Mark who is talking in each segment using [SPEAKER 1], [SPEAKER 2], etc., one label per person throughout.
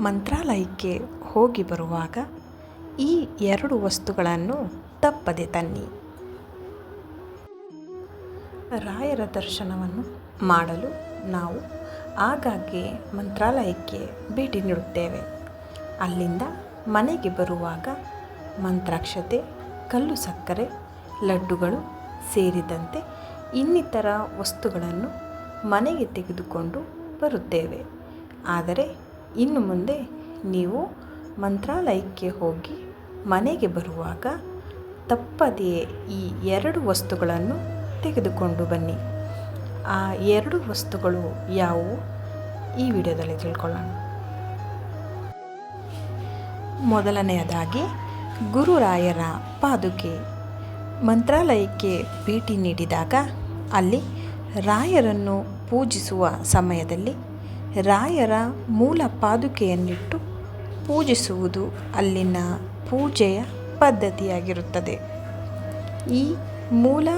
[SPEAKER 1] ಮಂತ್ರಾಲಯಕ್ಕೆ ಹೋಗಿ ಬರುವಾಗ ಈ ಎರಡು ವಸ್ತುಗಳನ್ನು ತಪ್ಪದೆ ತನ್ನಿ. ರಾಯರ ದರ್ಶನವನ್ನು ಮಾಡಲು ನಾವು ಆಗಾಗ್ಗೆ ಮಂತ್ರಾಲಯಕ್ಕೆ ಭೇಟಿ ನೀಡುತ್ತೇವೆ. ಅಲ್ಲಿಂದ ಮನೆಗೆ ಬರುವಾಗ ಮಂತ್ರಾಕ್ಷತೆ, ಕಲ್ಲು ಸಕ್ಕರೆ, ಲಡ್ಡುಗಳು ಸೇರಿದಂತೆ ಇನ್ನಿತರ ವಸ್ತುಗಳನ್ನು ಮನೆಗೆ ತೆಗೆದುಕೊಂಡು ಬರುತ್ತೇವೆ. ಆದರೆ ಇನ್ನು ಮುಂದೆ ನೀವು ಮಂತ್ರಾಲಯಕ್ಕೆ ಹೋಗಿ ಮನೆಗೆ ಬರುವಾಗ ತಪ್ಪದೇ ಈ ಎರಡು ವಸ್ತುಗಳನ್ನು ತೆಗೆದುಕೊಂಡು ಬನ್ನಿ. ಆ ಎರಡು ವಸ್ತುಗಳು ಯಾವುವು? ಈ ವಿಡಿಯೋದಲ್ಲಿ ತಿಳ್ಕೊಳ್ಳೋಣ. ಮೊದಲನೆಯದಾಗಿ, ಗುರುರಾಯರ ಪಾದುಕೆ. ಮಂತ್ರಾಲಯಕ್ಕೆ ಭೇಟಿ ನೀಡಿದಾಗ ಅಲ್ಲಿ ರಾಯರನ್ನು ಪೂಜಿಸುವ ಸಮಯದಲ್ಲಿ ರಾಯರ ಮೂಲ ಪಾದುಕೆಯನ್ನಿಟ್ಟು ಪೂಜಿಸುವುದು ಅಲ್ಲಿನ ಪೂಜೆಯ ಪದ್ಧತಿಯಾಗಿರುತ್ತದೆ. ಈ ಮೂಲ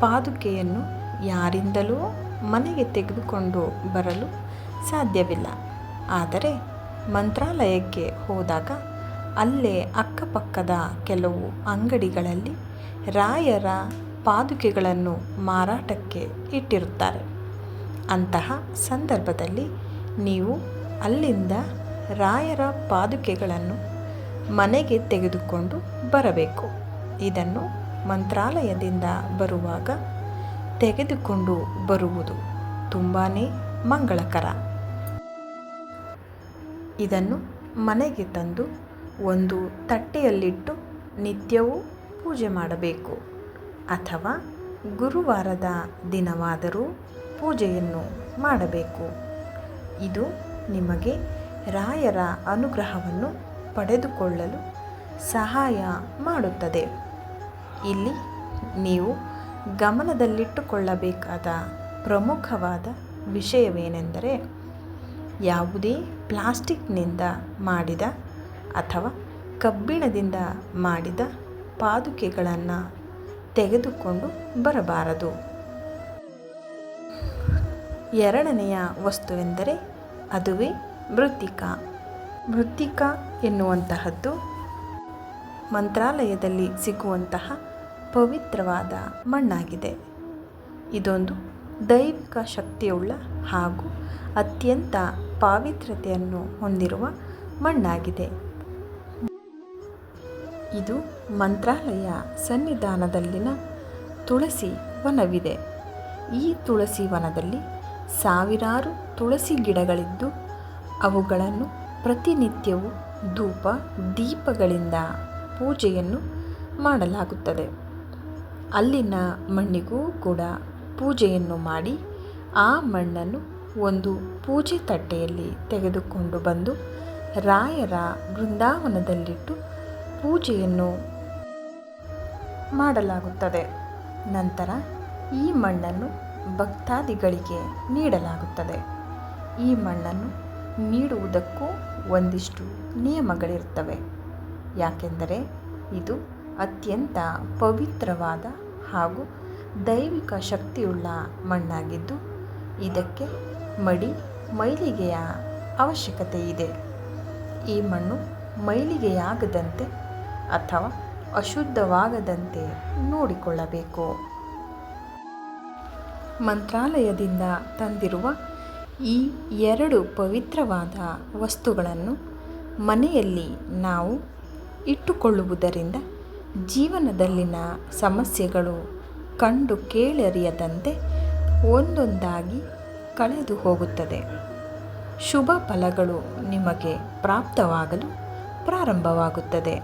[SPEAKER 1] ಪಾದುಕೆಯನ್ನು ಯಾರಿಂದಲೂ ಮನೆಗೆ ತೆಗೆದುಕೊಂಡು ಬರಲು ಸಾಧ್ಯವಿಲ್ಲ. ಆದರೆ ಮಂತ್ರಾಲಯಕ್ಕೆ ಹೋದಾಗ ಅಲ್ಲೇ ಅಕ್ಕಪಕ್ಕದ ಕೆಲವು ಅಂಗಡಿಗಳಲ್ಲಿ ರಾಯರ ಪಾದುಕೆಗಳನ್ನು ಮಾರಾಟಕ್ಕೆ ಇಟ್ಟಿರುತ್ತಾರೆ. ಅಂತಹ ಸಂದರ್ಭದಲ್ಲಿ ನೀವು ಅಲ್ಲಿಂದ ರಾಯರ ಪಾದುಕೆಗಳನ್ನು ಮನೆಗೆ ತೆಗೆದುಕೊಂಡು ಬರಬೇಕು. ಇದನ್ನು ಮಂತ್ರಾಲಯದಿಂದ ಬರುವಾಗ ತೆಗೆದುಕೊಂಡು ಬರುವುದು ತುಂಬಾ ಮಂಗಳಕರ. ಇದನ್ನು ಮನೆಗೆ ತಂದು ಒಂದು ತಟ್ಟೆಯಲ್ಲಿಟ್ಟು ನಿತ್ಯವೂ ಪೂಜೆ ಮಾಡಬೇಕು. ಅಥವಾ ಗುರುವಾರದ ದಿನವಾದರೂ ಪೂಜೆಯನ್ನು ಮಾಡಬೇಕು. ಇದು ನಿಮಗೆ ರಾಯರ ಅನುಗ್ರಹವನ್ನು ಪಡೆದುಕೊಳ್ಳಲು ಸಹಾಯ ಮಾಡುತ್ತದೆ. ಇಲ್ಲಿ ನೀವು ಗಮನದಲ್ಲಿಟ್ಟುಕೊಳ್ಳಬೇಕಾದ ಪ್ರಮುಖವಾದ ವಿಷಯವೇನೆಂದರೆ ಯಾವುದೇ ಪ್ಲಾಸ್ಟಿಕ್ನಿಂದ ಮಾಡಿದ ಅಥವಾ ಕಬ್ಬಿಣದಿಂದ ಮಾಡಿದ ಪಾದುಕೆಗಳನ್ನು ತೆಗೆದುಕೊಂಡು ಬರಬಾರದು. ಎರಡನೆಯ ವಸ್ತುವೆಂದರೆ ಅದುವೇ ಮೃತ್ತಿಕ. ಮೃತ್ತಿಕ ಎನ್ನುವಂತಹದ್ದು ಮಂತ್ರಾಲಯದಲ್ಲಿ ಸಿಗುವಂತಹ ಪವಿತ್ರವಾದ ಮಣ್ಣಾಗಿದೆ. ಇದೊಂದು ದೈವಿಕ ಶಕ್ತಿಯುಳ್ಳ ಹಾಗೂ ಅತ್ಯಂತ ಪಾವಿತ್ರತೆಯನ್ನು ಹೊಂದಿರುವ ಮಣ್ಣಾಗಿದೆ. ಇದು ಮಂತ್ರಾಲಯ ಸನ್ನಿಧಾನದಲ್ಲಿನ ತುಳಸಿ ವನವಿದೆ. ಈ ತುಳಸಿ ವನದಲ್ಲಿ ಸಾವಿರಾರು ತುಳಸಿ ಗಿಡಗಳಿದ್ದು, ಅವುಗಳನ್ನು ಪ್ರತಿನಿತ್ಯವೂ ಧೂಪ, ದೀಪಗಳಿಂದ ಪೂಜೆಯನ್ನು ಮಾಡಲಾಗುತ್ತದೆ. ಅಲ್ಲಿನ ಮಣ್ಣಿಗೂ ಕೂಡ ಪೂಜೆಯನ್ನು ಮಾಡಿ, ಆ ಮಣ್ಣನ್ನು ಒಂದು ಪೂಜೆ ತಟ್ಟೆಯಲ್ಲಿ ತೆಗೆದುಕೊಂಡು ಬಂದು ರಾಯರ ಬೃಂದಾವನದಲ್ಲಿಟ್ಟು ಪೂಜೆಯನ್ನು ಮಾಡಲಾಗುತ್ತದೆ. ನಂತರ ಈ ಮಣ್ಣನ್ನು ಭಕ್ತಾದಿಗಳಿಗೆ ನೀಡಲಾಗುತ್ತದೆ. ಈ ಮಣ್ಣನ್ನು ನೀಡುವುದಕ್ಕೂ ಒಂದಿಷ್ಟು ನಿಯಮಗಳಿರ್ತವೆ ಯಾಕೆಂದರೆ ಇದು ಅತ್ಯಂತ ಪವಿತ್ರವಾದ ಹಾಗೂ ದೈವಿಕ ಶಕ್ತಿಯುಳ್ಳ ಮಣ್ಣಾಗಿದ್ದು, ಇದಕ್ಕೆ ಮಡಿ, ಮೈಲಿಗೆಯ ಅವಶ್ಯಕತೆ ಇದೆ ಈ ಮಣ್ಣು ಮೈಲಿಗೆಯಾಗದಂತೆ ಅಥವಾ ಅಶುದ್ಧವಾಗದಂತೆ ನೋಡಿಕೊಳ್ಳಬೇಕು. ಮಂತ್ರಾಲಯದಿಂದ ತಂದಿರುವ ಈ ಎರಡು ಪವಿತ್ರವಾದ ವಸ್ತುಗಳನ್ನು ಮನೆಯಲ್ಲಿ ನಾವು ಇಟ್ಟುಕೊಳ್ಳುವುದರಿಂದ ಜೀವನದಲ್ಲಿನ ಸಮಸ್ಯೆಗಳು ಕಂಡು ಕೇಳರಿಯದಂತೆ ಒಂದೊಂದಾಗಿ ಕಳೆದು ಹೋಗುತ್ತದೆ. ಶುಭ ಫಲಗಳು ನಿಮಗೆ ಪ್ರಾಪ್ತವಾಗಲು ಪ್ರಾರಂಭವಾಗುತ್ತದೆ.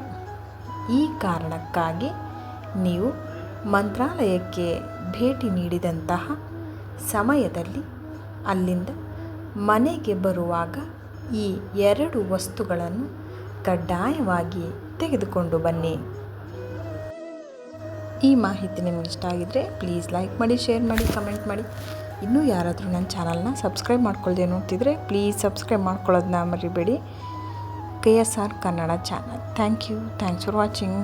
[SPEAKER 1] ಈ ಕಾರಣಕ್ಕಾಗಿ ನೀವು ಮಂತ್ರಾಲಯಕ್ಕೆ ಭೇಟಿ ನೀಡಿದಂತಹ ಸಮಯದಲ್ಲಿ ಅಲ್ಲಿಂದ ಮನೆಗೆ ಬರುವಾಗ ಈ ಎರಡು ವಸ್ತುಗಳನ್ನು ಕಡ್ಡಾಯವಾಗಿ ತೆಗೆದುಕೊಂಡು ಬನ್ನಿ. ಈ ಮಾಹಿತಿ ನಿಮಗೆ ಇಷ್ಟ ಆಗಿದ್ದರೆ ಪ್ಲೀಸ್ ಲೈಕ್ ಮಾಡಿ, ಶೇರ್ ಮಾಡಿ, ಕಮೆಂಟ್ ಮಾಡಿ. ಇನ್ನೂ ಯಾರಾದರೂ ನನ್ನ ಚಾನಲ್ನ ಸಬ್ಸ್ಕ್ರೈಬ್ ಮಾಡ್ಕೊಳ್ದೆ ನೋಡ್ತಿದ್ರೆ ಪ್ಲೀಸ್ ಸಬ್ಸ್ಕ್ರೈಬ್ ಮಾಡ್ಕೊಳ್ಳೋದನ್ನ ಮರಿಬೇಡಿ. K S R Kannada channel. Thank you. Thanks for watching.